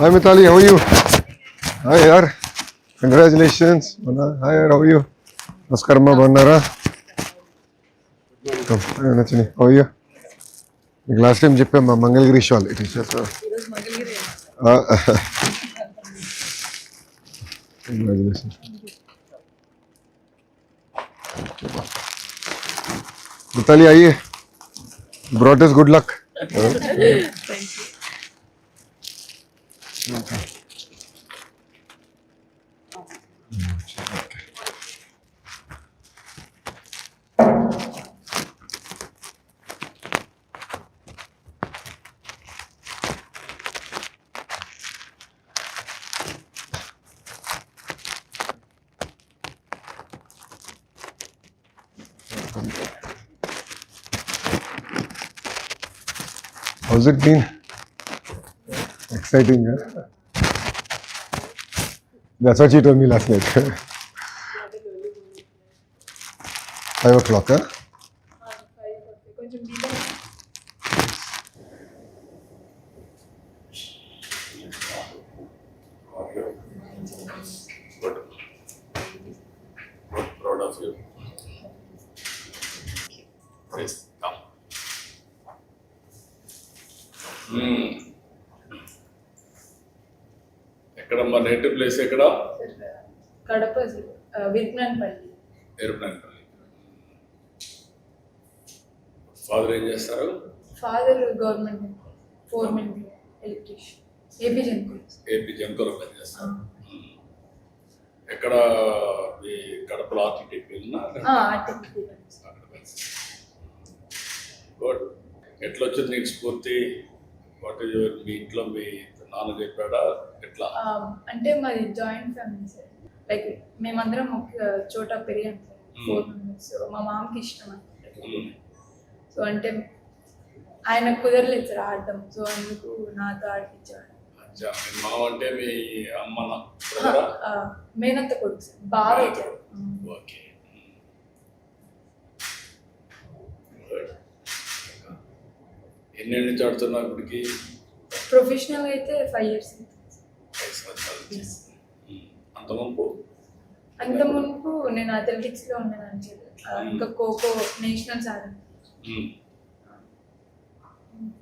Hi Mitali, how are you? Hi yaar. Congratulations. Hi yaar, how are you? Askarma Bandara. Come, Anachini, how are you? Like last time Jippe ma Mangalgiri shawl. It is just a... Uh, Congratulations. Mithali आइए brought is good luck How's it been? Exciting, huh? That's what she told me last night. Five o'clock, huh? చేస్తారు father government foreman electrician. AP జంకుల్ AP పనిచేస్తారు. ఎక్కడ మీ కడపలో architect వెళ్ళినా అక్కడ good. ఎట్లా వచ్చింది నీకు స్ఫూర్తి? వాట్ ఇస్ యువర్ మీ ఇంట్లో మీ నాన్న చెప్పాడా? ఎట్లా? అంటే మాది జాయింట్ ఫ్యామిలీ సార్. లైక్ మేమందరం ఒక చోట పెరిగాం సార్. ఫోర్ మెంబర్స్ మా మామకి ఇష్టం సో అంటే ఆయన కుదరలేదు సార్ ఆడడం. సో అందుకు నాతో మీ మామ అంటే మీ అమ్మ మేనత్త కొడుకు సార్. బాగా ఓకే. ఎన్ని ఆడుతున్నావు ఇప్పటికి? ప్రొఫెషనల్ అయితే ఫైవ్ ఇయర్స్. అంత ముంపు అంత మునుపు నేను అథ్లెటిక్స్లో ఉన్నాను ఇంకా ఖోఖో నేషనల్స్ ఆడాను.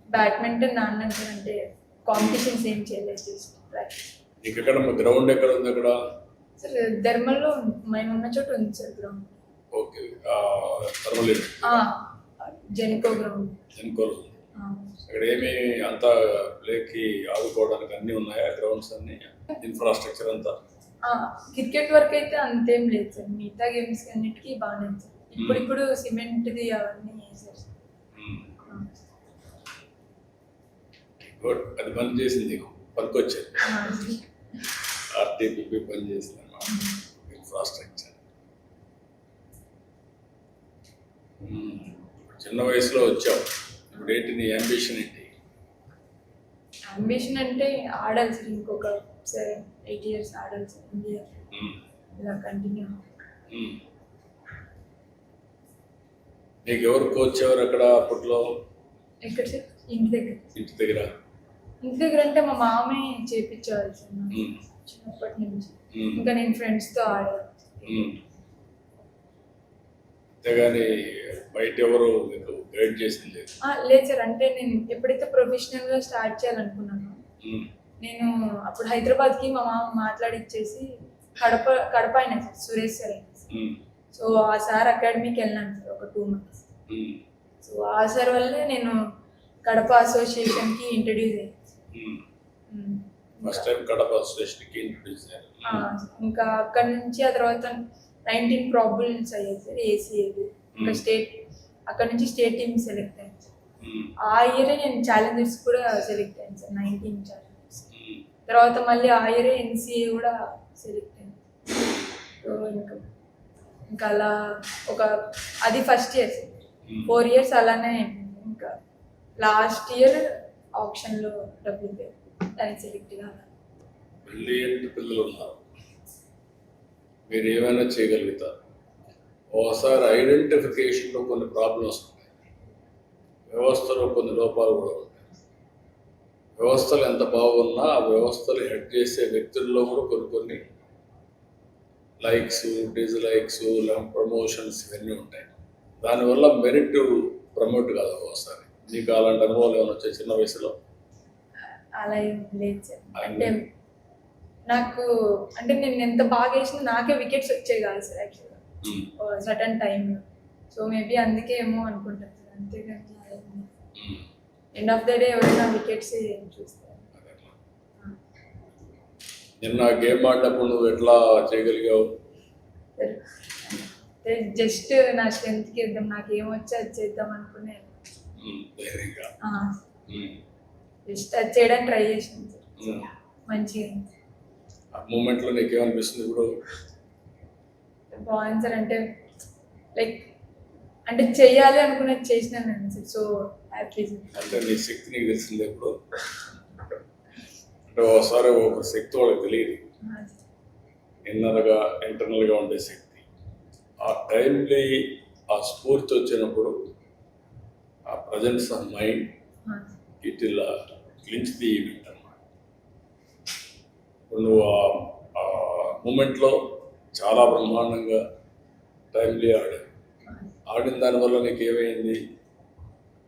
బ్యాడ్మింటన్ ఆడినాను సార్ అంటే కాంపిటీషన్స్ ఏం చేయలేదు జస్ట్ ప్రాక్టీస్ ఎక్కడ గ్రౌండ్ ఎక్కడ ఉంది అక్కడ? సార్ ధర్మల్లో మేము ఉన్న చోట ఉంది sir ground okay. Thermal Genco ground ఉంది అక్కడ ఏమి అంతా ప్లేకి ఆడుకోవడానికి అన్ని ఉన్నాయా గ్రౌండ్స్ అన్ని? ఇన్ఫ్రాస్ట్రక్చర్ అంతా? క్రికెట్ వరకు అయితే అంతేం లేదు సార్ మిగతా గేమ్స్ అన్నిటికీ బాగానే ఉంది సార్ ఇప్పుడు ఇప్పుడు సిమెంట్ది అవన్నీ సార్ గుడ్ అది పని చేసింది నీకు. పనికొచ్చేది. ఆ, ఆర్టీపీపీ పని చేసింది అన్నమాట. ఇన్ఫ్రాస్ట్రక్చర్ చిన్న వయసులో వచ్చావు. ఇప్పుడు ఏంటి నీ అంబిషన్ ఏంటి? అంబిషన్ అంటే ఆడాలి సార్ ఇంకొక సెవెన్ ఎయిట్ ఇయర్స్ ఆడాలి సార్ ఇండియా. ఇలా కంటిన్యూ. నీకు ఎవరు కోచ్ ఎవరు అక్కడ అప్పట్లో? ఎక్కడ సార్? ఇంటి దగ్గర. ఇంటి దగ్గర. ఇంటి దగ్గర అంటే మా మామే మ్మ్. చిన్నప్పటి నుంచి. ఇంకా నేను ఫ్రెండ్స్తో ఆడాను. అంతేగాని బయట ఎవరు మీకు గైడ్ చేసింది లేదు లేదు సార్ అంటే నేను ఎప్పుడైతే ప్రొఫెషనల్గా స్టార్ట్ చేయాలనుకున్నానో. నేను అప్పుడు హైదరాబాద్కి మా మామ మాట్లాడి ఇచ్చేసి కడప కడప అయినా సార్ సురేష్ సార్ అయినా. సో ఆ సార్ అకాడమీకి వెళ్ళాను సార్ ఒక టూ మంత్స్. సో ఆ సార్ వల్లే నేను కడప అసోసియేషన్కి ఇంట్రడ్యూస్ అయ్యాను. ఫస్ట్ టైం కడప స్టేషన్కి ఇంట్రొడ్యూస్ అయ్యారు ఆ, ఇంకా అక్కడ నుంచి ఆ తర్వాత నైన్టీన్ ప్రాబ్లమ్స్ అయ్యాయి సార్ ఏసీఏవి ఇంకా Hmm. స్టేట్ అక్కడ నుంచి స్టేట్ టీమ్ సెలెక్ట్ అయ్యాను సార్. ఆ ఇయరే నేను ఛాలెంజర్స్ కూడా సెలెక్ట్ అయ్యాను సార్ నైన్టీన్ ఛాలెంజర్స్ మ్మ్. తర్వాత మళ్ళీ ఆ ఇయరే ఎన్సీఏ కూడా సెలెక్ట్ అయ్యాను ఇంకా ఇంకా అలా ఒక అది ఫస్ట్ ఇయర్. ఫోర్ ఇయర్స్ అలానే ఇంకా లాస్ట్ ఇయర్ ఆప్షన్లో డబ్బులు దానికి సెలెక్ట్ కావాలి బ్రిలియంట్ పిల్లలు ఉన్నారు. మీరు ఏమైనా చేయగలుగుతారు. ఓసారి ఐడెంటిఫికేషన్లో కొన్ని ప్రాబ్లమ్స్ ఉంటాయి వ్యవస్థలో కొన్ని లోపాలు కూడా ఉంటాయి. వ్యవస్థలు ఎంత బాగున్నా ఆ వ్యవస్థలు హెడ్ చేసే వ్యక్తుల్లో కూడా కొన్ని కొన్ని లైక్స్ డిజ్లైక్స్ ప్రమోషన్స్ ఇవన్నీ ఉంటాయి. దానివల్ల మెరిట్ ప్రమోట్ కాదు ఒకసారి. నీకు అలాంటి అనుభవాలు ఏమైనా వచ్చాయి చిన్న వయసులో? అలా ఏం లేదు సార్. అంటే నాకు అంటే నేను ఎంత బాగా వేసినా నాకే వికెట్స్ వచ్చాయి కాదు సార్ యాక్చువల్గా సటన్ టైంలో సో మేబీ అందుకే ఏమో అనుకుంటాను సార్ అంతేగాని ఎండ్ ఆఫ్ ద డే ఎవరైనా వికెట్స్ చూస్తారు. నిన్న గేమ్ ఆడినప్పుడు నువ్వు ఎట్లా చేయగలిగావు? జస్ట్ నా స్ట్రెంత్కి ఇద్దాం నాకు ఏమొచ్చో అది చేద్దాం అనుకునే జస్ట్ అది చేయడానికి ట్రై చేసాను సార్ ఉమ్. మంచిగా ఆ మూమెంట్లో నీకేమనిపిస్తుంది ఇప్పుడు? బాగుంది సార్. అంటే లైక్ అంటే చెయ్యాలి అనుకున్నది చేసినాను సార్. సో హ్యాపీ అంటే నీ శక్తి నీకు తెలిసింది ఎప్పుడు అంటే ఒకసారి ఒక శక్తి వాళ్ళకి తెలియదు. ఇన్నర్గా ఇంటర్నల్గా ఉండే శక్తి. ఆ టైంలీ ఆ స్ఫూర్తి వచ్చినప్పుడు ఆ ప్రజెన్స్ ఆఫ్ మైండ్ ఇట్ ఇలా క్లించ్ ది ఈవెంట్ అన్నమాట. ఇప్పుడు నువ్వు ఆ- మూమెంట్లో చాలా బ్రహ్మాండంగా టైంలీ ఆడావు. ఆడిన దానివల్ల నీకు ఏమైంది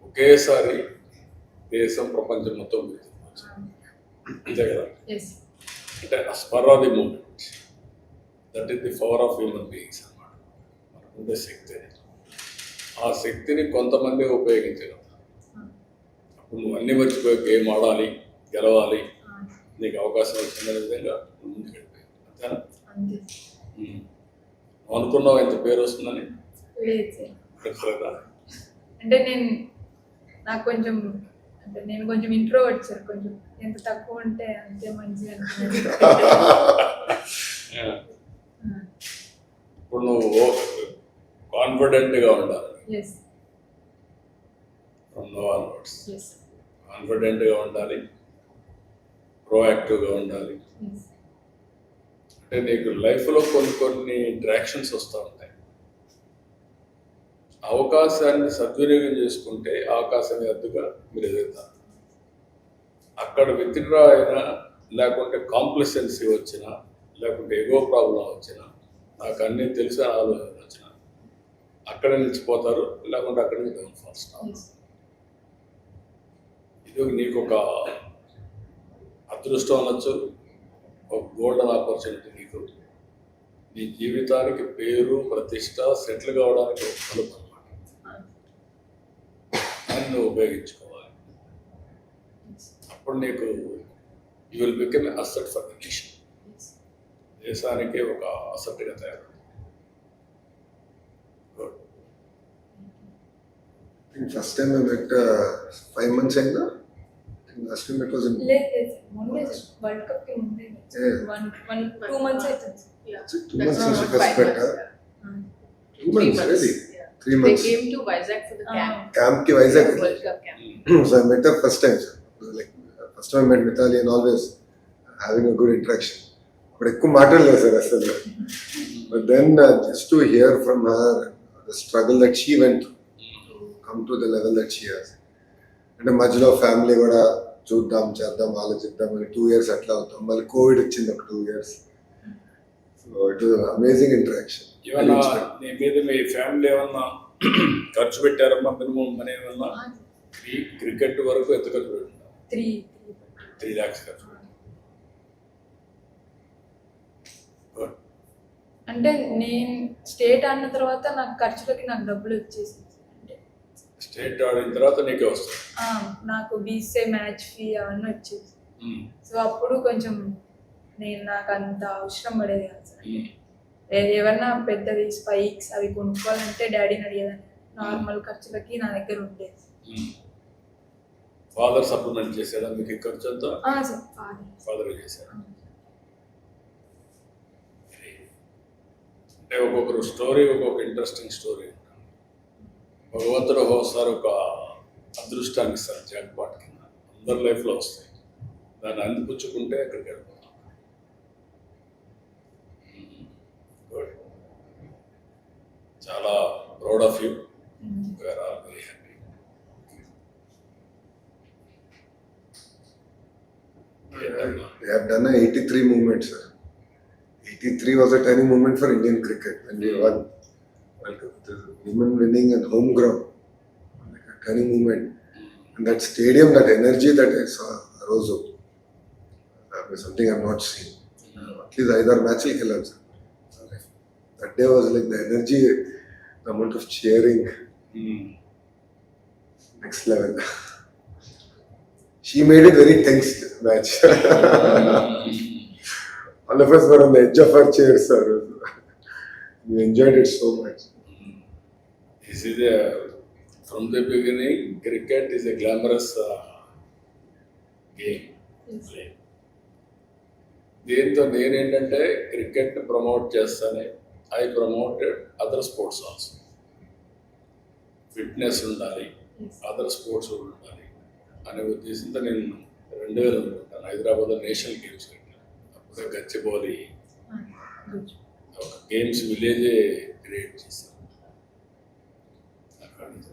ఒకేసారి దేశం ప్రపంచం మొత్తం అంతే కదా? అంటే spur of the moment. That is the power of human beings అన్నమాట. మనకుండే శక్తి అది. ఆ శక్తిని కొంతమంది ఉపయోగించగలరు అప్పుడు నువ్వు అన్ని మర్చిపోయి గేమ్ ఆడాలి గెలవాలి. నీకు అవకాశం వచ్చిన విధంగా అంతేనా? అనుకున్నావు ఎంత పేరు వస్తుందని? అంటే నేను నాకు కొంచెం అంటే నేను కొంచెం ఇంట్రో సార్. కొంచెం ఎంత తక్కువ ఉంటే అంతే మంచిగా ఇప్పుడు నువ్వు కాన్ఫిడెంట్గా ఉండాలి. ఆన్వర్డ్స్ ఎస్ కాన్ఫిడెంట్గా ఉండాలి. ప్రోయాక్టివ్గా ఉండాలి. అంటే నీకు లైఫ్లో కొన్ని కొన్ని ఇంట్రాక్షన్స్ వస్తూ ఉంటాయి. అవకాశాన్ని సద్వినియోగం చేసుకుంటే అవకాశం ఎద్దుగా మీరు ఎదుగుతారు. అక్కడ విత్డ్రా అయినా లేకుంటే కాంప్లసెన్సీ వచ్చినా లేకుంటే ఎగో ప్రాబ్లం వచ్చినా నాకు అన్నీ తెలిసిన ఆలోచన అక్కడ నిలిచిపోతారు లేకుంటే అక్కడి నుంచి డౌన్ ఇది నీకు ఒక అదృష్టం అనొచ్చు ఒక గోల్డెన్ ఆపర్చునిటీ నీకు. నీ జీవితానికి పేరు ప్రతిష్ట సెటిల్ కావడానికి ఒక తలుపు అన్నమాట. దాన్ని నువ్వు ఉపయోగించుకోవాలి. అప్పుడు నీకు you will become asset for the nation దేశానికి ఒక అసెట్గా తయారు first time I met five months అయిందా last time it was in లేదు లేదు సార్ మొన్నే సార్ వరల్డ్ కప్కి ముందే Yeah. One one two months అవుతుంది sir Yeah. Two That's months not since you five first met, months, huh? yeah. Two Three months really Yeah. Three They months came to Vizag for the Ah. camp. క్యాంప్కి Vizag World Cup camp. so I met her first time sir. like first time I met Mitali and always having a good interaction but ఎక్కువ మాట్లాడలేదు sir అసలు but then uh, just to hear from her the struggle that she went to the level that she has. అంటే మధ్యలో family కూడా చూద్దాం చేద్దాం ఆలోచిద్దాం అని టూ ఇయర్స్ అట్లా అవుతాం. మళ్ళీ కోవిడ్ వచ్చింది ఒక two years so it amazing interaction నీ మీద మీ ఫ్యామిలీ ఏమన్నా ఖర్చు పెట్టారమ్మా మినిమం మనీ ఏమన్నా? క్రికెట్ వరకు ఎంత ఖర్చు పెట్టినా త్రీ త్రీ ల్యాక్స్ ఖర్చు. అంటే నేను స్టేట్ ఆడిన తర్వాత నాకు ఖర్చులకి నాకు డబ్బులు వచ్చేసింది. స్టేట్ ఆడిన తర్వాత నీకే వస్తుంది. నాకు బీసే మ్యాచ్ ఫీ అవన్నీ వచ్చేసి ఉమ్, సో అప్పుడు కొంచెం నేను నాకు అంత అవసరం పడేది కాదు సార్. ఏమన్నా పెద్దవి స్పైక్స్ అవి కొనుక్కోవాలంటే డాడీని అడిగేదాన్ని. నార్మల్ ఖర్చులకి నా దగ్గర ఉండేది. ఫాదర్ సప్లిమెంట్ చేసాడా మీకు ఖర్చు అంతా ఫాదర్. చేశాడు అంటే ఒక్కొక్కరు స్టోరీ ఒక్కొక్క ఇంట్రెస్టింగ్ స్టోరీ భగవంతుడు ఒకసారి ఒక అదృష్టాన్ని ఇస్తారు జాక్ పాట్ కింద. అందరి లైఫ్లో వస్తాయి. దాన్ని అందిపుచ్చుకుంటే అక్కడికి వెళ్ళిపోతాం. చాలా proud of you. Where are very happy They have done a 83 movement, sir. 83 was a turning moment for Indian cricket. When we won. Like the women winning at home ground, like a turning moment. And that stadium, that energy that I saw, Arozo, that was something I've not seen. Uh, at least either match will sir. That day was like the energy, the amount of cheering, next level. she made it very tense match. All of us were on the edge of our chairs, sir. We enjoyed it so much. This is a, from the beginning, cricket is a glamorous uh, game. play. దీంతో నేనేంటంటే cricket promote చేస్తానే I promoted other sports also fitness ఉండాలి other sports కూడా ఉండాలి అనే ఉద్దేశంతో నేను రెండు వేల అనుకుంటాను. హైదరాబాద్లో నేషనల్ గేమ్స్ పెట్టాను. అప్పుడే గచ్చిబౌలి ఒక గేమ్స్ విలేజే క్రియేట్ చేశాను అక్కడి నుంచి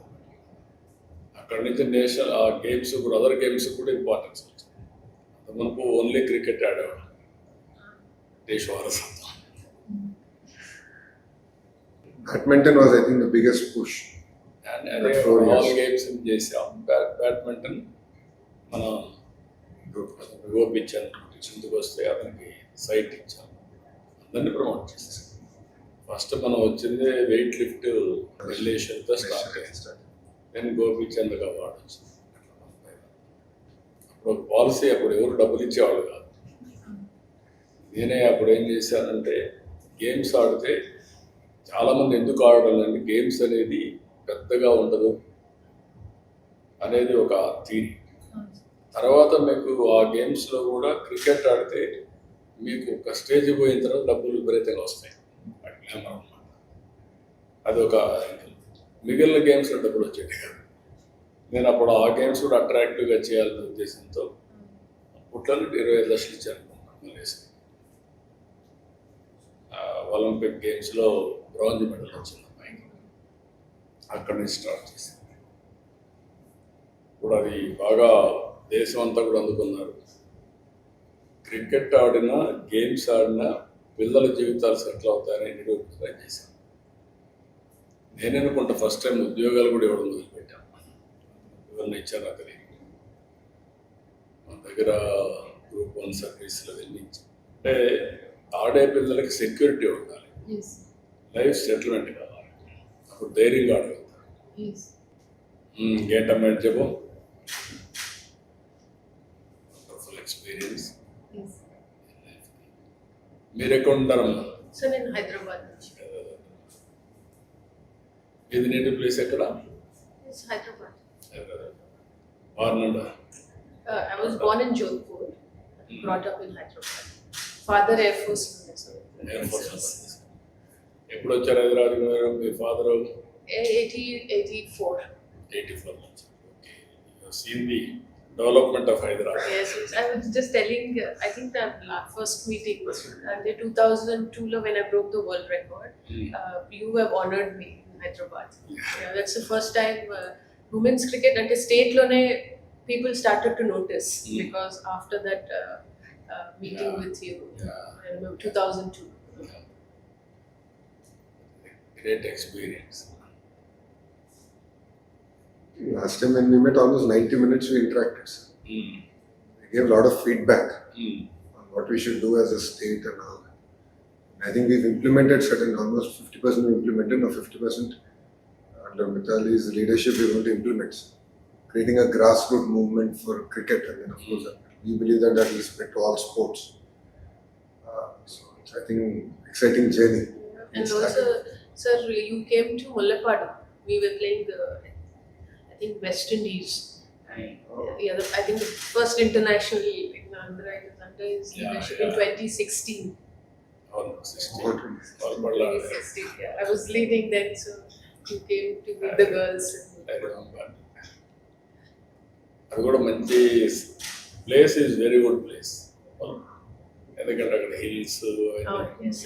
అక్కడి నుంచి నేషనల్ ఆ గేమ్స్ కూడా అదర్ గేమ్స్ కూడా ఇంపార్టెన్స్ మనకు ఓన్లీ క్రికెట్ ఆడేవాడు దేశ వారసత్వం. Badminton was, I think, the biggest push. And అదే Four years. ఆల్ గేమ్స్ చేసాం బ్యాడ్ బ్యాడ్మింటన్ మనం గోపించాను కిందకు వస్తే అతనికి సైట్ ఇచ్చాం. అందరినీ ప్రమోట్ చేసాం ఫస్ట్ మనం వచ్చింది వెయిట్ లిఫ్ట్ రిలేషన్తో స్టార్ట్ అయ్యింది నేను గోపించేందుకు అవార్డు అప్పుడు ఒక పాలసీ అప్పుడు ఎవరు డబ్బులు ఇచ్చేవాళ్ళు కాదు. నేనే అప్పుడు ఏం చేశానంటే గేమ్స్ ఆడితే చాలామంది ఎందుకు ఆడడం అంటే గేమ్స్ అనేది పెద్దగా ఉండదు అనేది ఒక థీరీ. తర్వాత మీకు ఆ గేమ్స్లో కూడా క్రికెట్ ఆడితే మీకు ఒక స్టేజ్ పోయిన తర్వాత డబ్బులు విపరీతంగా వస్తాయి. గ్లామర్ అది ఒక మిగిలిన గేమ్స్లో డబ్బులు వచ్చేది కాదు నేను అప్పుడు ఆ గేమ్స్ కూడా అట్రాక్టివ్గా చేయాలనే ఉద్దేశంతో పుట్లలో ఇరవై ఐదు లక్షలు ఇచ్చాను మలేసి ఒలింపిక్ గేమ్స్లో బ్రాంజ్ మెడల్ వచ్చింది అమ్మాయికి. అక్కడి నుంచి స్టార్ట్ చేసింది. ఇప్పుడు అది బాగా దేశం అంతా కూడా అందుకున్నారు. క్రికెట్ ఆడినా గేమ్స్ ఆడినా పిల్లల జీవితాలు సెటిల్ అవుతాయని నిరూపించడం చేశాను. నేను అనుకుంటా ఫస్ట్ టైం ఉద్యోగాలు కూడా ఇవ్వడం మొదలుపెట్టాను ఇవన్నీ ఇచ్చారు అతని మన దగ్గర గ్రూప్ వన్ సర్వీస్లో వెళ్ళి అంటే ఆడే పిల్లలకి సెక్యూరిటీ ఉండాలి. Yes. లైఫ్ సెటిల్మెంట్ కావాలి. అప్పుడు ధైర్యంగా Yes. ఏంటమ్మా ఏంటి చెప్పు వండర్ఫుల్ ఎక్స్పీరియన్స్ Yes. మీరు ఎక్కడ ఉంటారమ్మా? సో నేను హైదరాబాద్. ఇది నేటివ్ ప్లేస్ ఎక్కడ Yes, Hyderabad వార్నండా Uh, I was born in Jodhpur, brought up in Hyderabad. Father Air Force. Air force ఎప్పుడు వచ్చారు హైదరాబాద్ మీరు మీ ఫాదర్ 80, 84. ఎయిటీ ఫోర్ నుంచి okay seen the development of Hyderabad Yes, yes. I was just telling, uh, I think that la- first meeting was uh, the 2002 lo when I broke the world record. Uh, you have honored me in Hyderabad. Yeah, that's the first time uh, women's cricket at a state lone people started to notice mm. because after that uh, uh, meeting yeah. with you, yeah. I remember 2002. Great experience. Last time when we met, almost 90 minutes we interacted. Mm. I gave a lot of feedback mm. on what we should do as a state and how I think we've implemented certain, almost 50% we implemented, or 50% under Mitali's leadership we're going to implement. Creating a grassroots movement for cricket and then of course we believe that that will spread to all sports. Uh, so it's, I think exciting journey. And also, started. sir, you came to Mullapada. We were playing the, I think, West Indies. Oh. Yeah, the, I think the first international under, his leadership in 2016. I was leading then, so you came to meet the girls. అది కూడా మంచి place is very good place. ఎందుకంటే అక్కడ hills Oh, yes.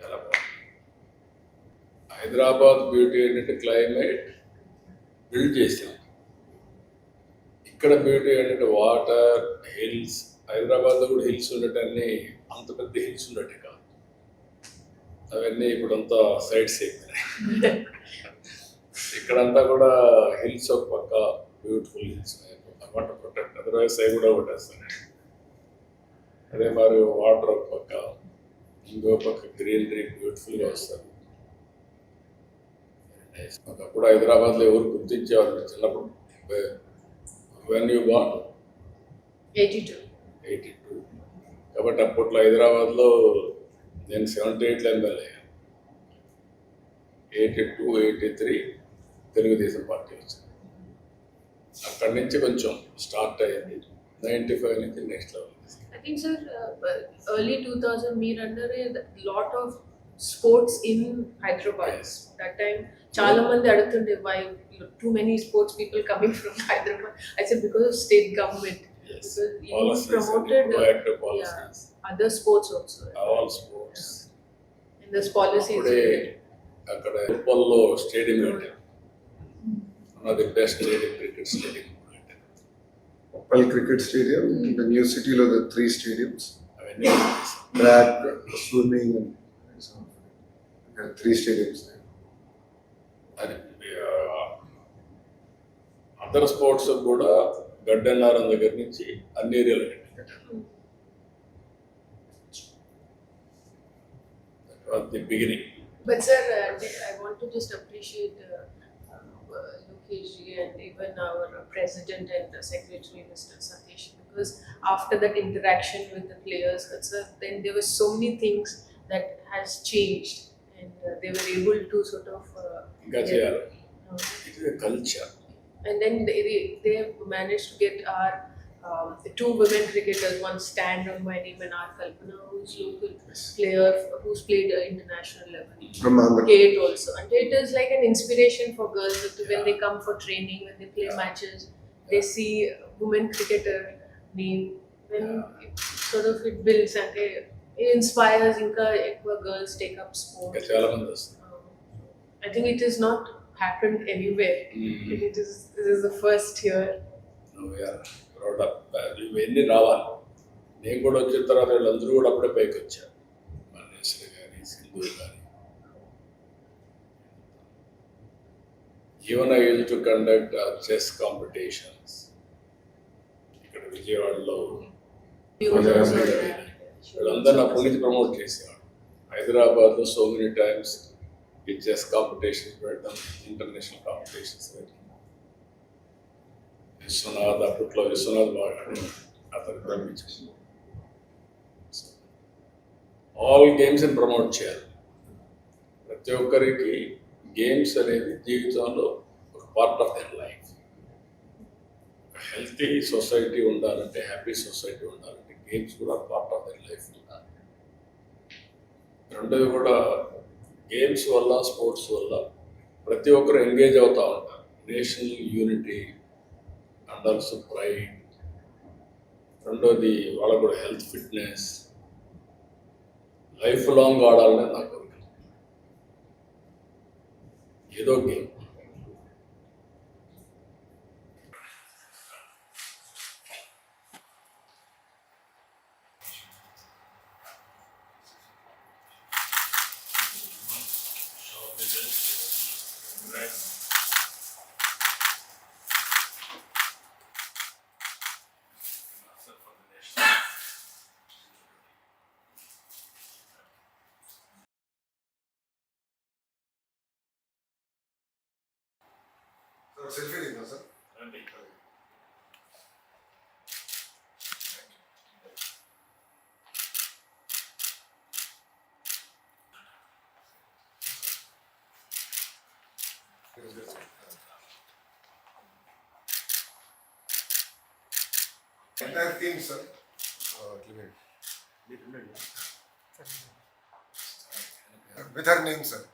చాలా బాగుంది. Hyderabad beauty ఏంటంటే climate build చేసాం ఇక్కడ బ్యూటీ ఏంటంటే వాటర్ హిల్స్. హైదరాబాద్లో కూడా హిల్స్ ఉండటాన్ని అంత పెద్ద హిల్స్ ఉండటే కాదు. అవన్నీ ఇప్పుడంతా సైడ్స్ అయిపోయినాయి ఇక్కడంతా కూడా హిల్స్ ఒక పక్క beautiful hills. Water protect. Otherwise అవి కూడా కొట్టేస్తాను అదే మరి వాటర్ ఒక పక్క ఇంకో పక్క గ్రీనరీ బ్యూటిఫుల్గా వస్తుంది. ఒకప్పుడు హైదరాబాద్లో ఎవరు గుర్తించేవాళ్ళు చిన్నప్పుడు? When you born eighty two. Eighty two. కాబట్టి అప్పట్లో హైదరాబాద్లో నేను సెవెంటీ ఎయిట్లో MLA eighty two eighty three Telugu Desam party వచ్చింది అక్కడి నుంచి కొంచెం స్టార్ట్ అయ్యింది నైంటీ ఫైవ్ నుంచి next level I think, sir, uh, early 2000, me under a lot of sports in Hyderabad. Yes. That time, చాలా మంది అడుగుతుండే why too many sports people coming from Hyderabad. I said because of state government. Because you Policies, promoted uh, proactive policies, other sports also. all sports. And this policies. అప్పుడే అక్కడ ఉప్పల్లో stadium కట్టారు one of the best stadium cricket stadium కట్టారు Pal Cricket Stadium, the new city లో the three stadiums, అవన్నీ చేశారు. track, swimming and so on. There are three stadiums there. అది other sports కూడా గడ్డన్నారం దగ్గర నుంచి అన్ని ఏరియాలు కట్టారు the beginning But sir, uh, I want to just appreciate uh, uh, Lokesh ji and even our president and uh, secretary, Mr. Satish, because after that interaction with the players, uh, sir, then there were so many things that has changed, and uh, they were able to sort of. Uh, ఇంకా get- చేయాలి uh, it is culture and then they they managed to get our um, two women cricketers, one Stan Rangwani and our Kalpana, who's local player who's played at international level. Remember. Kate also, and it is like an inspiration for girls to, when they come for training, when they play matches, they see women cricketer name, then it sort of it builds and it inspires. Inka, girls take up sport. Um, I think it is not happened anywhere. Mm. It is this is the first here. ఇవన్నీ రావాలి నేను కూడా వచ్చిన తర్వాత వీళ్ళందరూ కూడా అప్పుడే పైకి వచ్చారు మల్లేశ్వరి కానీ సింధు కానీ even I use to conduct chess competitions ఇక్కడ విజయవాడలో వీళ్ళందరూ నా పుణ్యతి ప్రమోట్ చేసేవాడు హైదరాబాద్లో సో మెనీ టైమ్స్ ఈ చెస్ కాంపిటీషన్స్ పెట్టడం ఇంటర్నేషనల్ కాంపిటీషన్స్ పెట్టడం విశ్వనాథ్ అప్పట్లో విశ్వనాథ్ బాగా అతను పంపించాను ఆల్ గేమ్స్ని ప్రమోట్ చేయాలి. ప్రతి ఒక్కరికి గేమ్స్ అనేది జీవితంలో ఒక part of their life healthy society ఉండాలంటే హ్యాపీ సొసైటీ ఉండాలంటే గేమ్స్ కూడా పార్ట్ ఆఫ్ దర్ లైఫ్ ఉండాలి. రెండోది కూడా గేమ్స్ వల్ల స్పోర్ట్స్ వల్ల ప్రతి ఒక్కరు ఎంగేజ్ అవుతూ ఉంటారు. National unity and also pride. రెండోది వాళ్ళకు కూడా హెల్త్ ఫిట్నెస్. లైఫ్ లాంగ్ ఆడాలని నా కోరిక. ఏదో game. Entire team sir with her name sir